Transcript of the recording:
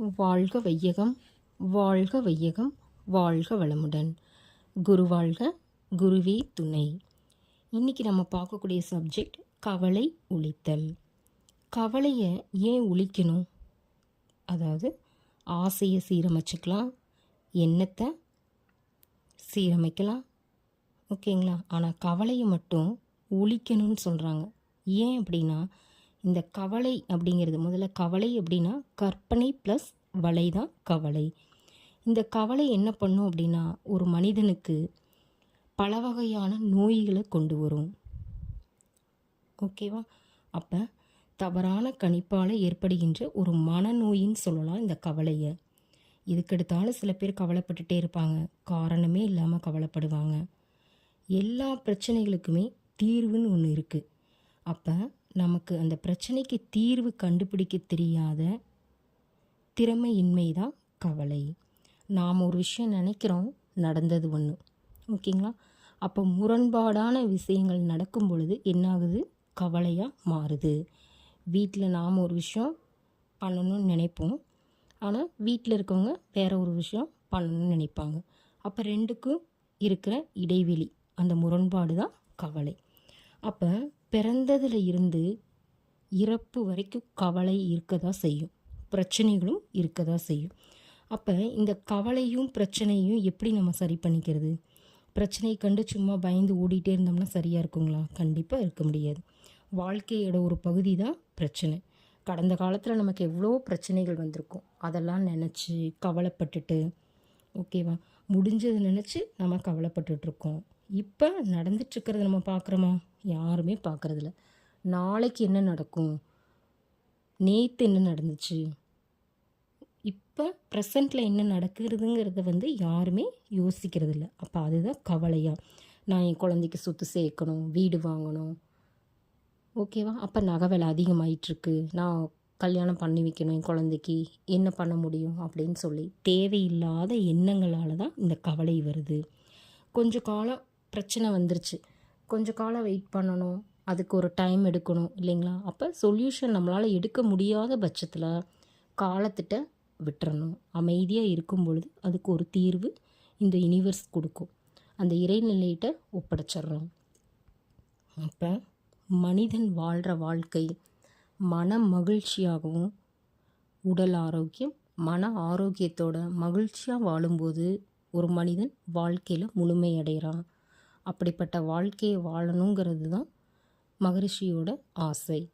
வாழ்க வையகம் வாழ்க வையகம் வாழ்க வளமுடன். குரு வாழ்க குருவே துணை. இன்றைக்கி நம்ம பார்க்கக்கூடிய சப்ஜெக்ட் கவலை ஒழித்தல். கவலையை ஏன் ஒழிக்கணும்? அதாவது ஆசையை சீரமைச்சிக்கலாம் எண்ணத்தை சீரமைக்கலாம். ஓகேங்களா? ஆனால் கவலையை மட்டும் ஒழிக்கணும்னு சொல்கிறாங்க ஏன் அப்படின்னா இந்த கவலை அப்படிங்கிறது முதல்ல கவலை அப்படின்னா கற்பனை ப்ளஸ் வலை தான் கவலை. இந்த கவலை என்ன பண்ணும் அப்படின்னா ஒரு மனிதனுக்கு பல வகையான நோய்களை கொண்டு வரும். ஓகேவா? அப்போ தவறான கணிப்பால் ஏற்படுகின்ற ஒரு மனநோயின்னு சொல்லலாம் இந்த கவலையை. இதுக்கெடுத்தாலும் சில பேர் கவலைப்பட்டுட்டே இருப்பாங்க. காரணமே இல்லாமல் கவலைப்படுவாங்க. எல்லா பிரச்சனைகளுக்குமே தீர்வுன்னு ஒன்று இருக்குது அப்போ நமக்கு அந்த பிரச்சனைக்கு தீர்வு கண்டுபிடிக்க தெரியாத திறமையின்மை தான் கவலை. நாம் ஒரு விஷயம் நினைக்கிறோம் நடந்தது ஒன்று ஓகேங்களா? அப்போ முரண்பாடான விஷயங்கள் நடக்கும் பொழுது என்னாகுது? கவலையாக மாறுது. வீட்டில் நாம் ஒரு விஷயம் பண்ணணும்னு நினைப்போம். ஆனால் வீட்டில் இருக்கவங்க வேற ஒரு விஷயம் பண்ணணும்னு நினைப்பாங்க. அப்போ ரெண்டுக்கும் இருக்கிற இடைவெளி அந்த முரண்பாடு தான் கவலை. அப்போ பிறந்ததில் இருந்து இறப்பு வரைக்கும் கவலை இருக்க தான் செய்யும். பிரச்சனைகளும் இருக்க தான் செய்யும். அப்போ இந்த கவலையும் பிரச்சனையும் எப்படி நம்ம சரி பண்ணிக்கிறது? பிரச்சனையை கண்டு சும்மா பயந்து ஓடிட்டே இருந்தோம்னா சரியாக இருக்குங்களா? கண்டிப்பாக இருக்க முடியாது. வாழ்க்கையோட ஒரு பகுதி தான் பிரச்சனை. கடந்த காலத்தில் நமக்கு எவ்வளோ பிரச்சனைகள் வந்திருக்கும். அதெல்லாம் நினச்சி கவலைப்பட்டுட்டு ஓகேவா? முடிஞ்சது நினச்சி நம்ம கவலைப்பட்டுட்ருக்கோம். இப்போ நடந்துட்டுருக்கிறத நம்ம பார்க்குறோமா யாருமே பார்க்குறதில்ல நாளைக்கு என்ன நடக்கும்? நேற்று என்ன நடந்துச்சு? இப்போ ப்ரெசண்ட்டில் என்ன நடக்கிறதுங்கிறத வந்து யாருமே யோசிக்கிறதில்ல. அப்போ அதுதான் கவலையாக நான் என் குழந்தைக்கு சொத்து சேர்க்கணும் வீடு வாங்கணும். ஓகேவா? அப்போ நகை விலை அதிகமாயிட்டுருக்கு நான் கல்யாணம் பண்ணி வைக்கணும் என் குழந்தைக்கு என்ன பண்ண முடியும் அப்படின்னு சொல்லி தேவையில்லாத எண்ணங்களால் தான் இந்த கவலை வருது. கொஞ்சம் காலம் பிரச்சனை வந்துருச்சு. கொஞ்சம் காலம் வெயிட் பண்ணணும் அதுக்கு ஒரு டைம் எடுக்கணும் இல்லைங்களா? அப்போ சொல்யூஷன் நம்மளால் எடுக்க முடியாத பட்சத்தில் காலத்திட்ட விட்டுறணும். அமைதியாக இருக்கும் பொழுது அதுக்கு ஒரு தீர்வு இந்த யூனிவர்ஸ் கொடுக்கும். அந்த இறைநிலையிட்ட ஒப்படைச்சிட்றோம். அப்போ மனிதன் வாழ்கிற வாழ்க்கை மன மகிழ்ச்சியாகவும் உடல் ஆரோக்கியம் மன ஆரோக்கியத்தோட மகிழ்ச்சியாக வாழும்போது ஒரு மனிதன் வாழ்க்கையில் முழுமையடைகிறான் அப்படிப்பட்ட வாழ்க்கையை வாழணுங்கிறது தான் மகரிஷியோட ஆசை.